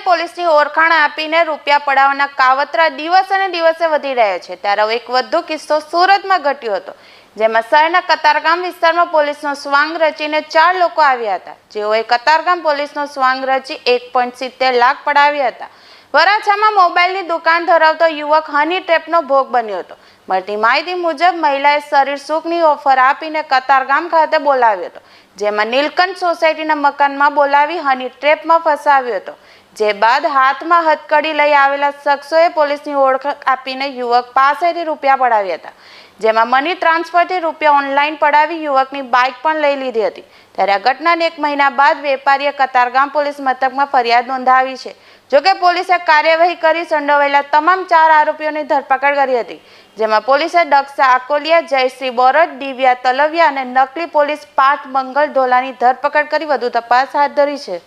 પોલીસની ઓળખાણ આપીને રૂપિયા પડાવવાના કાવતરા દિવસે ને દિવસે વધી રહ્યા છે. ત્યારે એક વધુ કિસ્સો સુરતમાં ઘટ્યો હતો, જેમાં શહેરના કતારગામ વિસ્તારમાં પોલીસનો સ્વાંગ રચીને ચાર લોકો આવ્યા હતા. જેઓએ કતારગામ પોલીસનો સ્વાંગ રચી એક પોઈન્ટ સિત્તેર લાખ પડાવ્યા હતા. વરાછામાં મોબાઈલની દુકાન ધરાવતો યુવક હની ટ્રેપનો ભોગ બન્યો હતો. મળતી માહિતી મુજબ મહિલાએ શરીર સુખની ઓફર આપીને કતારગામ ખાતે બોલાવ્યો હતો, જેમાં નીલકંઠ સોસાયટીના મકાનમાં બોલાવી હની ટ્રેપમાં ફસાવ્યો હતો. જે બાદ હાથમાં હથકડી લઈ આવેલા શખ્સોએ પોલીસની ઓળખ આપીને યુવક પાસેથી રૂપિયા પડાવ્યા હતા. જેમાં મની ટ્રાન્સફરથી રૂપિયા ઓનલાઈન પડાવી યુવકની બાઇક પણ લઈ લીધી હતી. ત્યારે આ ઘટનાને એક મહિના બાદ વેપારીએ કતારગામ પોલીસ મથકમાં ફરિયાદ નોંધાવી છે. જોકે પોલીસે કાર્યવાહી કરી સંડોવાયેલા તમામ ચાર આરોપીઓની ધરપકડ કરી હતી, જેમાં પોલીસે ડક્ષા આકોલિયા, જયશ્રી બોરડ દિવ્યા તલવિયા અને નકલી પોલીસ પાઠ મંગલ ઢોલાની ધરપકડ કરી વધુ તપાસ હાથ ધરી છે.